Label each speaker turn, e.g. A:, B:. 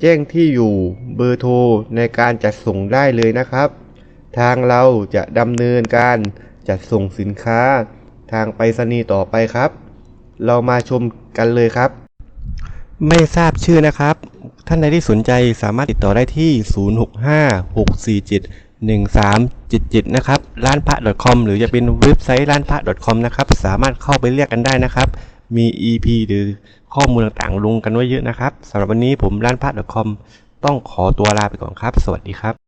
A: แจ้งที่อยู่เบอร์โทรในการจัดส่งได้เลยนะครับ ทางเราจะดำเนินการจัดส่งสินค้า ทางไปรษณีย์ต่อไปครับ เรามาชมกันเลยครับ ไม่ทราบชื่อนะครับ ท่านใดที่สนใจสามารถติดต่อได้ที่ 0656471377 นะครับ ร้านพระ .com หรือจะเป็นเว็บไซต์ร้านพระ .com นะครับ สามารถเข้าไปเรียกกันได้นะครับ มี EP หรือข้อมูลต่างๆ ลงกันไว้เยอะนะครับสำหรับวันนี้ผมร้านพัดคอมต้องขอตัวลาไปก่อนครับ สวัสดีครับ